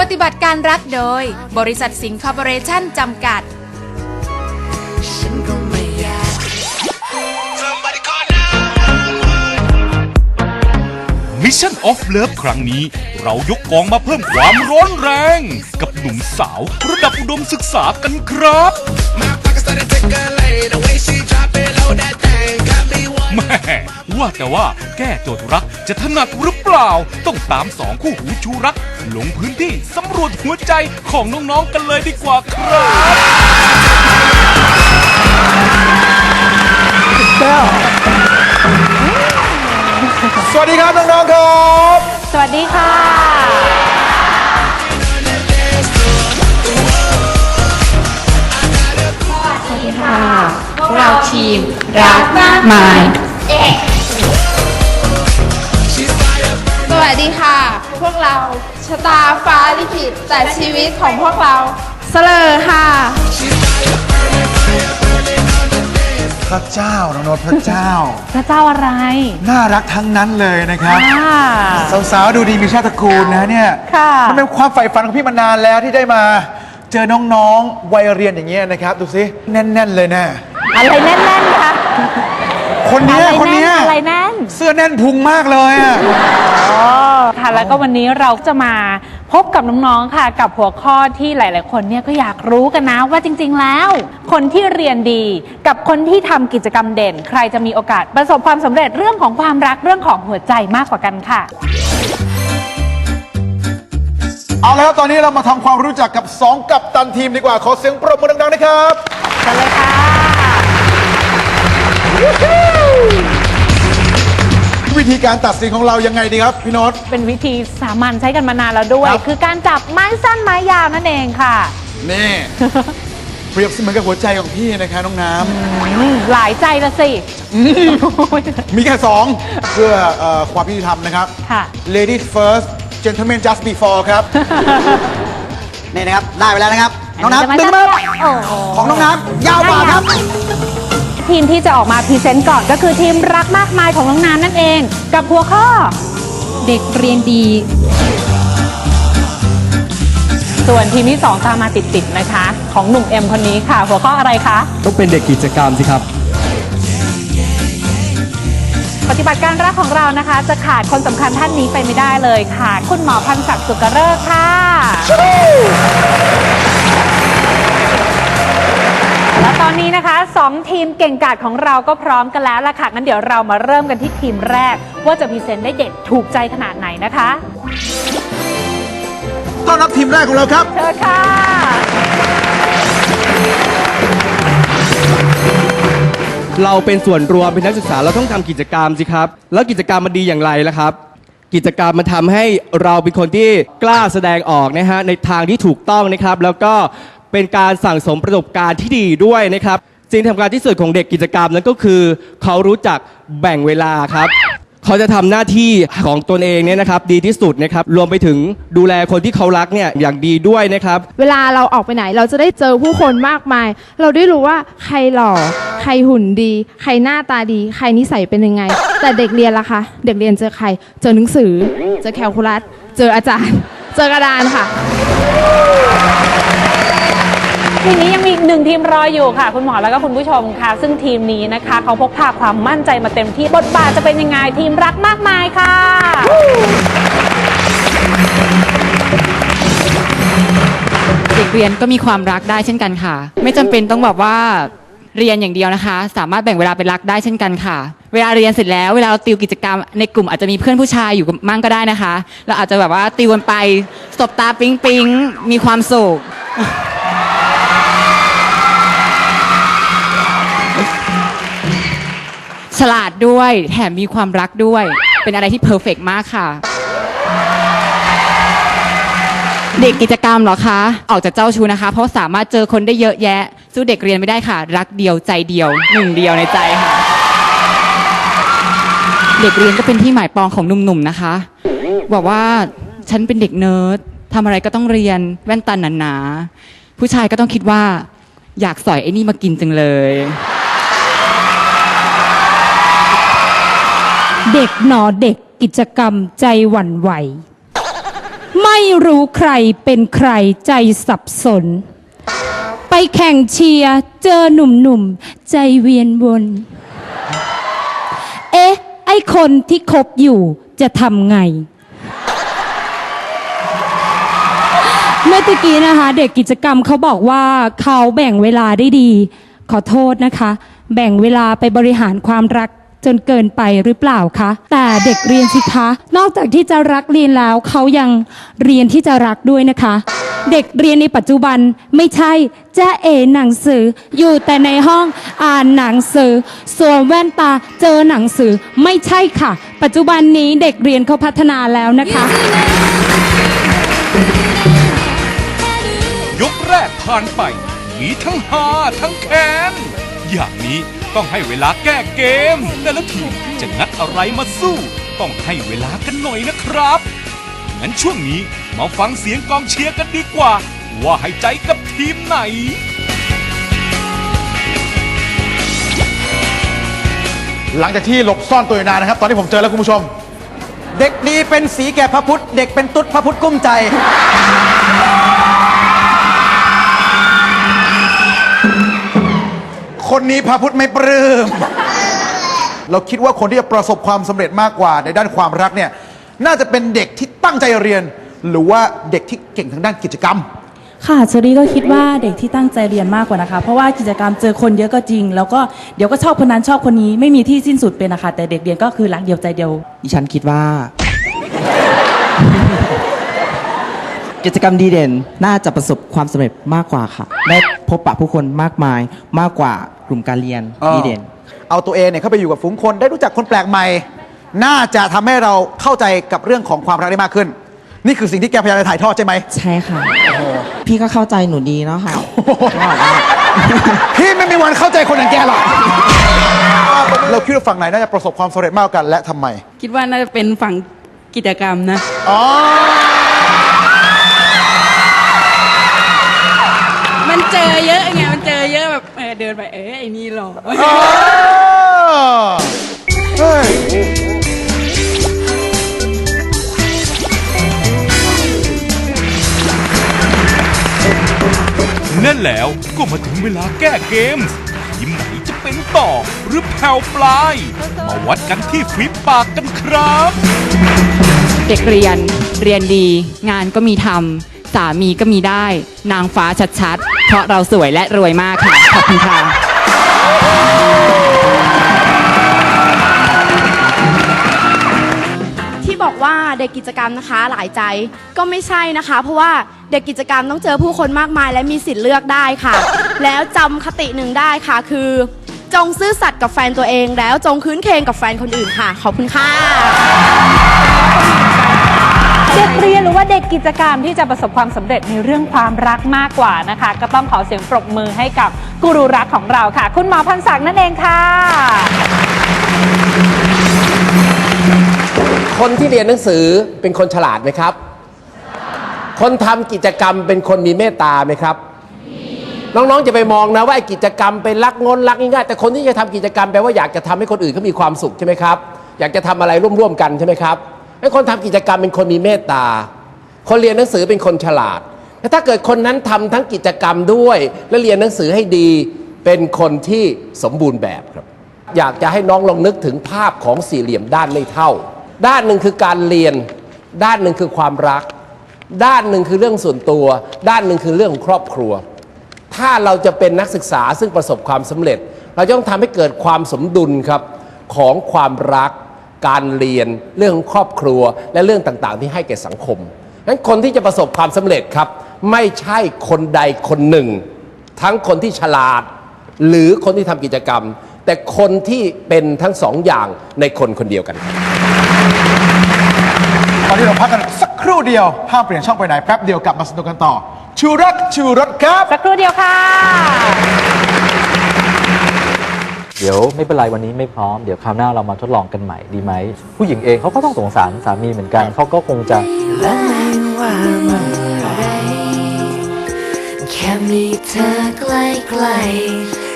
ปฏิบัติการรักโดย บริษัทสิงห์คอร์ปอเรชั่นจำกัด มิชชั่นออฟเลิฟครั้งนี้ เรายกกองมาเพิ่มความร้อนแรง กับหนุ่มสาวระดับอุดมศึกษากันครับ My pocket started tickling. The way she drop it low, that thing got me one. แม่ ว่าแต่ว่าแก้โจทย์รักจะถนัดหรือเปล่า ต้องตามสองคู่หูชูรัก ลงพื้นที่สำรวจหัวใจของน้องๆกันเลยดีกว่าครับสวัสดีครับน้องๆครับสวัสดีค่ะพวกเราทีมรักมากมายส เราชะตาฟ้าลิขิตแต่ชีวิตของพวกเราเสลอค่ะ พระเจ้าน้องโนตพระเจ้า พระเจ้าอะไรน่ารักทั้งนั้นเลยนะครับอ่าสาวๆดูดีมีชาติตระกูลนะเนี่ยค่ะมันเป็นความใฝ่ฝันของพี่มานานแล้วที่ได้มา เจอน้องๆวัยเรียนอย่างเงี้ยนะครับ ดูสิแน่น ๆ เลยนะ อะไรแน่นๆคะ คนเนี้ยอะไรคนเนี้ยแน่นอะไรแน่น เสื้อแน่นพุงมากเลยอะอ๋อค่ะแล้วก็วันนี้เราจะมาพบกับน้องๆ ค่ะ กับหัวข้อที่หลาย ๆ คนเนี่ยก็อยากรู้กันนะว่าจริง ๆ แล้ว คนที่เรียนดีกับคนที่ทำกิจกรรมเด่น ใครจะมีโอกาสประสบความสำเร็จเรื่องของความรักเรื่องของหัวใจมากกว่ากันค่ะ เอาแล้วตอนนี้เรามาทำความรู้จักกับ 2 กัปตันทีมดีกว่า ขอเสียงปรบมือดังๆนะครับ กันเลยค่ะ ธีการตัดสินของเรายังไงดีครับพี่โน้ต เป็นวิธีสามัญใช้กันมานานแล้วด้วย ครับ คือการจับไม้สั้นไม้ยาวนั่นเองค่ะนี่ เปรียบเสมือนกับหัวใจของพี่นะคะน้องน้ำอืมหลายใจละสิมีแค่สองเพื่อเอ่อความยุติธรรมนะครับ ค่ะ Ladies first gentlemen just before ครับ นี่นะครับ ได้ไปแล้วนะครับ น้องจะน้ำดึงมาโอ้โห ของน้องน้ำยาวกว่าครับ ทีมที่จะออกมาพรีเซนต์ก่อนก็คือทีมรักมากมายของน้องน้ำนั่นเอง กับหัวข้อ เด็กเรียนดี ส่วนทีมที่ 2 ตามมาติดๆนะคะ ของหนุ่มเอ็มคนนี้ค่ะ หัวข้ออะไรคะ ต้องเป็นเด็กกิจกรรมสิครับ ปฏิบัติการรักของเรานะคะ จะขาดคนสำคัญท่านนี้ไปไม่ได้เลยค่ะ คุณหมอพันศักดิ์สุกเริกษ์ค่ะและ 2 ทีมเก่งกาจของเราก็พร้อมกันแล้วล่ะค่ะ งั้นเดี๋ยวเรามาเริ่มกันที่ทีมแรก ว่าจะพรีเซนต์ได้เด็ดถูกใจขนาดไหนนะคะต้อนรับทีมแรกของเราครับ เชิญค่ะ เราเป็นส่วนรวมเป็นนักศึกษาเราต้องทำกิจกรรมสิครับ แล้วกิจกรรมมันดีอย่างไรล่ะครับ กิจกรรมมันทำให้เราเป็นคนที่กล้าแสดงออกนะฮะในทางที่ถูกต้องนะครับ แล้วก็เป็นการสั่งสมประสบการณ์ที่ดีด้วยนะครับ สิ่งที่สำคัญที่สุดของเด็กกิจกรรมนั้นก็คือ เขารู้จักแบ่งเวลาครับ เขาจะทำหน้าที่ของตนเองเนี่ยนะครับ ดีที่สุดนะครับ รวมไปถึงดูแลคนที่เขารักเนี่ยอย่างดีด้วยนะครับ เวลาเราออกไปไหนเราจะได้เจอผู้คนมากมาย เราได้รู้ว่าใครหล่อ ใครหุ่นดี ใครหน้าตาดี ใครนิสัยเป็นยังไง แต่เด็กเรียนล่ะคะเด็กเรียนเจอใคร เจอหนังสือ เจอแคลคูลัส เจออาจารย์ เจอกระดานค่ะ ทีนี้ยังมีอีกหนึ่งทีมรออยู่ค่ะ คุณหมอแล้วก็คุณผู้ชมค่ะ ซึ่งทีมนี้นะคะ เขาพกพาความมั่นใจมาเต็มที่บทบาทจะเป็นยังไงทีมรักมากมายค่ะ เด็กเรียนก็มีความรักได้เช่นกันค่ะ ไม่จำเป็นต้องแบบว่าเรียนอย่างเดียวนะคะ สามารถแบ่งเวลาเป็นรักได้เช่นกันค่ะ เวลาเรียนเสร็จแล้วเวลาเราติวกิจกรรมในกลุ่มอาจจะมีเพื่อนผู้ชายอยู่มั่งก็ได้นะคะ เราอาจจะแบบว่าติวกันไปสบตาปิ๊งปิ๊งมีความสุข ฉลาดด้วยแถมมีความรักด้วย เป็นอะไรที่เพอร์เฟกต์มากค่ะ เด็กกิจกรรมเหรอคะ ออกจากเจ้าชู้นะคะ เพราะสามารถเจอคนได้เยอะแยะ สู้เด็กเรียนไม่ได้ค่ะ รักเดียวใจเดียวหนึ่งเดียวในใจค่ะ เด็กเรียนก็เป็นที่หมายปองของหนุ่มๆนะคะ บอกว่าฉันเป็นเด็กเนิร์ดทำอะไรก็ต้องเรียนแว่นตาหนาๆผู้ชายก็ต้องคิดว่า อยากสอยไอ้นี่มากินจังเลย เด็กหนอเด็กกิจกรรมใจหวั่นไหว ไม่รู้ใครเป็นใครใจสับสน ไปแข่งเชียร์เจอหนุ่มๆ ใจเวียนวน เอ๊ะ ไอคนที่คบอยู่จะทำไง เมื่อกี้นะคะ เด็กกิจกรรมเขาบอกว่าเขาแบ่งเวลาได้ดี ขอโทษนะคะ แบ่งเวลาไปบริหารความรัก จนเกินไปหรือเปล่าคะ แต่เด็กเรียนสิคะ นอกจากที่จะรักเรียนแล้วเขายังเรียนที่จะรักด้วยนะคะ เด็กเรียนในปัจจุบันไม่ใช่จะเอหนังสือ อยู่แต่ในห้องอ่านหนังสือสวมแว่นตาเจอหนังสือไม่ใช่ค่ะ ปัจจุบันนี้เด็กเรียนเขาพัฒนาแล้วนะคะ ยกแรกผ่านไป มีทั้งฮาทั้งแคนอย่างนี้ ต้องให้เวลาแก้เกม แต่ละทีมจะงัดอะไรมาสู้ ต้องให้เวลากันหน่อยนะครับ งั้นช่วงนี้มาฟังเสียงกองเชียร์กันดีกว่า ว่าให้ใจกับทีมไหน หลังจากที่หลบซ่อนตัวอยู่นานนะครับ ตอนนี้ผมเจอแล้วคุณผู้ชม เด็กดีเป็นสีแก่พระพุทธ เด็กเป็นตุ๊ดพระพุทธกุ้มใจ คนนี้พระพุทธไม่ปลื้ม เราคิดว่าคนที่จะประสบความสำเร็จมากกว่าในด้านความรักเนี่ย น่าจะเป็นเด็กที่ตั้งใจเรียน หรือว่าเด็กที่เก่งทางด้านกิจกรรม ค่ะเชอรี่ก็คิดว่าเด็กที่ตั้งใจเรียนมากกว่านะคะ เพราะว่ากิจกรรมเจอคนเยอะก็จริง แล้วก็เดี๋ยวก็ชอบคนนั้นชอบคนนี้ไม่มีที่สิ้นสุดเป็นนะคะแต่เด็กเรียนก็คือรักเดียวใจเดียว ดิฉันคิดว่า กิจกรรมดีเด่น น่าจะประสบความสำเร็จมากกว่าค่ะ ได้พบปะผู้คนมากมายมากกว่ากลุ่มการเรียนอ่าดีเด่น เอาตัวเองเนี่ยเข้าไปอยู่กับฝูงคนได้รู้จักคนแปลกใหม่ น่าจะทำให้เราเข้าใจกับเรื่องของความรักได้มากขึ้น นี่คือสิ่งที่แกพยายามจะถ่ายทอดใช่ไหม ใช่ค่ะ พี่ก็เข้าใจหนูดีเนาะค่ะพี่ไม่มีวันเข้าใจคนอย่างแกหรอกเราคิดว่าฝั่งไหนน่าจะประสบความสำเร็จมากกว่ากันและทำไม คิดว่าน่าจะเป็นฝั่งกิจกรรมนะ อ๋อ เจอเยอะไงมันเจอเยอะแบบเออเดินไปเออไอ้นี่หรออ๋อเฮ้ยนั่นแล้วก็มาถึงเวลาแก้เกมส์ทีมไหนจะเป็นต่อหรือแผ่วปลาย มาวัดกันที่ฝีปากกันครับ เด็กเรียนเรียนดี งานก็มีทำสามีก็มีได้ นางฟ้าชัดๆ เพราะเราสวยและรวยมากค่ะ ขอบคุณค่ะที่บอกว่าเด็กกิจกรรมนะคะหลายใจก็ไม่ใช่นะคะ เพราะว่าเด็กกิจกรรมต้องเจอผู้คนมากมาย และมีสิทธิ์เลือกได้ค่ะ แล้วจำคติหนึ่งได้ค่ะ คือ จงซื่อสัตย์กับแฟนตัวเอง แล้วจงคืนเคงกับแฟนคนอื่นค่ะ ขอบคุณค่ะ ด็กเรียนหรือว่าเด็กกิจกรรมที่จะประสบความสำเร็จในเรื่องความรักมากกว่านะคะ ก็ต้องขอเสียงปรบมือให้กับกูรูรักของเราค่ะ คุณหมอพันศักดิ์นั่นเองค่ะ คนที่เรียนหนังสือเป็นคนฉลาดไหมครับ คนทำกิจกรรมเป็นคนมีเมตตาไหมครับ น้องๆจะไปมองนะว่าไอ้กิจกรรมเป็นรักงนรักง่ายๆแต่คนที่จะทำกิจกรรมแปลว่าอยากจะทำให้คนอื่นเขามีความสุขใช่ไหมครับ อยากจะทำอะไรร่วมๆกันใช่ไหมครับ ไอ้คนทำกิจกรรมเป็นคนมีเมตตา คนเรียนหนังสือเป็นคนฉลาดแต่ถ้าเกิดคนนั้นทำทั้งกิจกรรมด้วย และเรียนหนังสือให้ดี เป็นคนที่สมบูรณ์แบบครับ อยากจะให้น้องลองนึกถึงภาพของสี่เหลี่ยมด้านไม่เท่า ด้านหนึ่งคือการเรียน ด้านหนึ่งคือความรัก ด้านหนึ่งคือเรื่องส่วนตัว ด้านหนึ่งคือเรื่องครอบครัว ถ้าเราจะเป็นนักศึกษาซึ่งประสบความสำเร็จ เราจะต้องทำให้เกิดความสมดุลครับของความรัก การเรียนเรื่องของครอบครัวและเรื่องต่างๆ ที่ให้แก่สังคมนั้นคนที่จะประสบความสำเร็จครับ ไม่ใช่คนใดคนหนึ่ง ทั้งคนที่ฉลาด หรือคนที่ทำกิจกรรม แต่คนที่เป็นทั้งสองอย่างในคนคนเดียวกันครับตอนนี้เราพักกันสักครู่เดียวห้ามเปลี่ยนช่องไปไหนแป๊บเดียวกลับมาสนุกกันต่อ ชูรักชูรสครับ สักครู่เดียวค่ะ ดี๋ยวไม่เป็นไรวันนี้ไม่พร้อมเดี๋ยวคราวหน้าเรามาทดลองกันใหม่ดีไหมผู้หญิงเองเขาก็ต้องสงสารสามีเหมือนกันเขาก็คงจะและไม่ว่าเมื่อไรแค่มีเธอใกล้ๆ